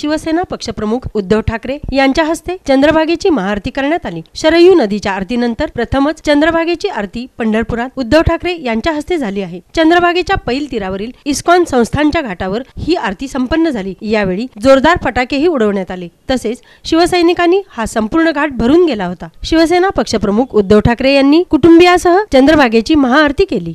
शिवसेना पक्षप्रमुख उद्धव ठाकरे यांच्या हस्ते चंद्रभागेची महाआरती करण्यात आली शरयू नदीच्या आरतीनंतर प्रथमच चंद्रभागेची आरती पंढरपुरात उद्धव ठाकरे यांच्या हस्ते झाली आहे चंद्रभागेच्या पैल तीरावरील इस्कॉन संस्थांच्या घाटावर ही आरती संपन्न झाली यावेळी जोरदार फटाकेही उडवण्यात आले तसेच शिवसैनिकांनी हा संपूर्ण घाट भरून गेला होता शिवसेना पक्षप्रमुख उद्धव ठाकरे यांनी कुटुंबियासह चंद्रभागेची महाआरती केली